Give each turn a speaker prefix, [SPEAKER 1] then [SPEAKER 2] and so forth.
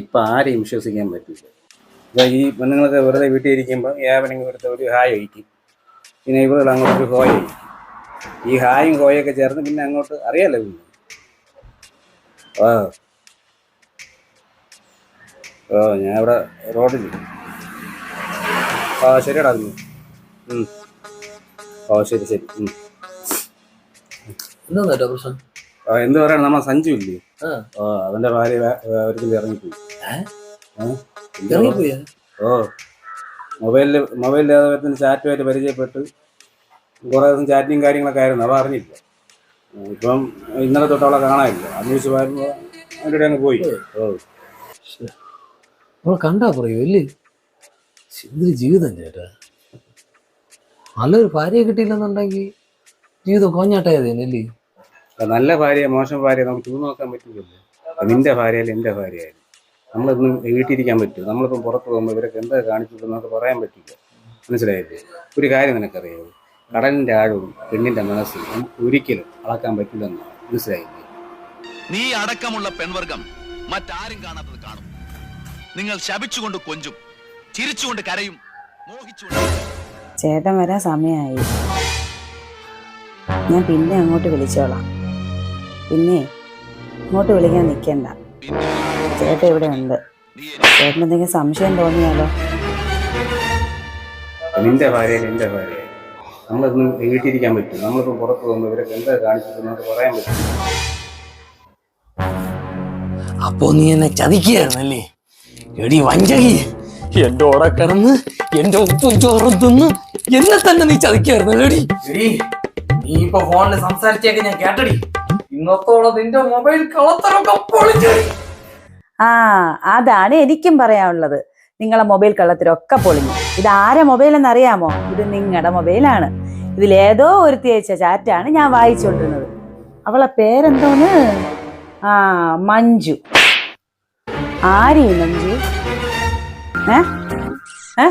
[SPEAKER 1] ഇപ്പൊ ആരെയും വിശ്വസിക്കാൻ പറ്റില്ല ഇതാ ഈ പെണ്ണുങ്ങളൊക്കെ വെറുതെ വീട്ടിൽ ഇരിക്കുമ്പോൾ ഏവനെങ്കിലും എടുത്ത് ഒരു ഹായ് ഒഴിക്കും. പിന്നെ ഇവിടെ അങ്ങോട്ട് ഒരു ഹോയ് ഒഴിക്കും. ഈ ഹായും ഹോയൊക്കെ ചേർന്ന് പിന്നെ അങ്ങോട്ട് അറിയാലോ പിന്നെ ഓ ഓ ഞാൻ ഇവിടെ റോഡിൽ ആ ശരിയടാ. ഓ ശരി ശരി.
[SPEAKER 2] എന്താ പ്രശ്നം
[SPEAKER 1] എന്ത് പറയണ നമ്മ സഞ്ജു ഇല്ലേ? ഓ അവന്റെ ഭാര്യ ഒരിക്കലും ഇറങ്ങിപ്പോയി. ഓ മൊബൈലിൽ മൊബൈലിൽ ഏതൊരു ചാറ്റുമായിട്ട് പരിചയപ്പെട്ട് കുറേ ദിവസം ചാറ്റിങ് കാര്യങ്ങളൊക്കെ ആയിരുന്നു അവ അറിഞ്ഞില്ല. ഇപ്പം ഇന്നലെ തൊട്ട് അവളെ കാണാനില്ല. അന്വേഷിച്ച് വരുമ്പോൾ അവരുടെ അങ്ങ് പോയി. ഓ.
[SPEAKER 2] കണ്ടാ പറയൂ അല്ലേ? എന്തൊരു ജീവിതം ചേട്ടാ നല്ലൊരു ഭാര്യയെ കിട്ടിയില്ലെന്നുണ്ടെങ്കിൽ ജീവിതം കോഞ്ഞാട്ടായതേനല്ലേ
[SPEAKER 1] നല്ല ഭാര്യ മോശം ഭാര്യ നമുക്ക് ചൂന്ന് നോക്കാൻ പറ്റില്ലല്ലോ നിന്റെ ഭാര്യയായാലും എന്റെ ഭാര്യയായാലും നമ്മളിന്ന് വീട്ടിരിക്കാൻ പറ്റും നമ്മളിപ്പം പുറത്ത് പോകുമ്പോൾ ഇവരൊക്കെ എന്താ കാണിച്ചിട്ട് നമുക്ക് പറയാൻ പറ്റില്ല. മനസ്സിലായില്ലേ? ഒരു കാര്യം നിനക്കറിയാമോ കടലിന്റെ ആഴവും പെണ്ണിന്റെ മനസ്സും നമുക്ക് ഒരിക്കലും അളക്കാൻ പറ്റില്ലെന്നാണ്. മനസ്സിലായില്ലേ?
[SPEAKER 3] നീ അടക്കമുള്ള പെൺവർഗം മറ്റാരും കാണാത്തത് കാണും. നിങ്ങൾ ശപിച്ചുകൊണ്ട് കൊഞ്ചും ചിരിച്ചുകൊണ്ട് കരയും മോഹിച്ചുകൊണ്ട്
[SPEAKER 4] ചേട്ടൻ വരാൻ സമയമായി ഞാൻ പിന്നെ അങ്ങോട്ട് വിളിച്ചോളാം. പിന്നെ ഇങ്ങോട്ട് വിളിക്കാൻ നിൽക്കണ്ട
[SPEAKER 3] പിന്നെ
[SPEAKER 4] ചേട്ടൻ ഇവിടെ ഉണ്ട്. ചേട്ടൻ എന്തെങ്കിലും സംശയം തോന്നിയാലോ?
[SPEAKER 1] നിന്റെ ഭാര്യ നിന്റെ ഭാര്യ നമ്മളിതൊന്നും വീട്ടിരിക്കാൻ പറ്റും നമ്മളിപ്പോൾ പുറത്ത് പോകുമ്പോൾ ഇവരൊക്കെ എന്താ കാണിച്ചിട്ട് നമുക്ക് പറയാൻ പറ്റില്ല.
[SPEAKER 2] അപ്പോ നീ എന്നെ ചതിക്കുകയായിരുന്നല്ലേ എടി വഞ്ചകി എന്റെ ഓടെ കിടന്ന് എന്റെ ഒപ്പം ചോറും തിന്ന് എന്നെ തന്നെ നീ ചതിക്കായിരുന്നു എടി എടി നീ ഇപ്പൊ ഫോണിൽ സംസാരിച്ചേക്ക് ഞാൻ കേട്ടടി. മൊബൈൽ
[SPEAKER 4] ആ അതാണ് എനിക്കും പറയാനുള്ളത്. നിങ്ങളെ മൊബൈൽ കള്ളത്തിലൊക്കെ പൊളിഞ്ഞു. ഇത് ആരെ മൊബൈൽ എന്നറിയാമോ? ഇത് നിങ്ങളുടെ മൊബൈലാണ്. ഇതിൽ ഏതോ ഒരുത്തി അയച്ച ചാറ്റാണ് ഞാൻ വായിച്ചുകൊണ്ടിരുന്നത് അവളെ പേരെന്തോന്ന്? ആ മഞ്ജു. ആരി മഞ്ജു? ഏ? ഏ?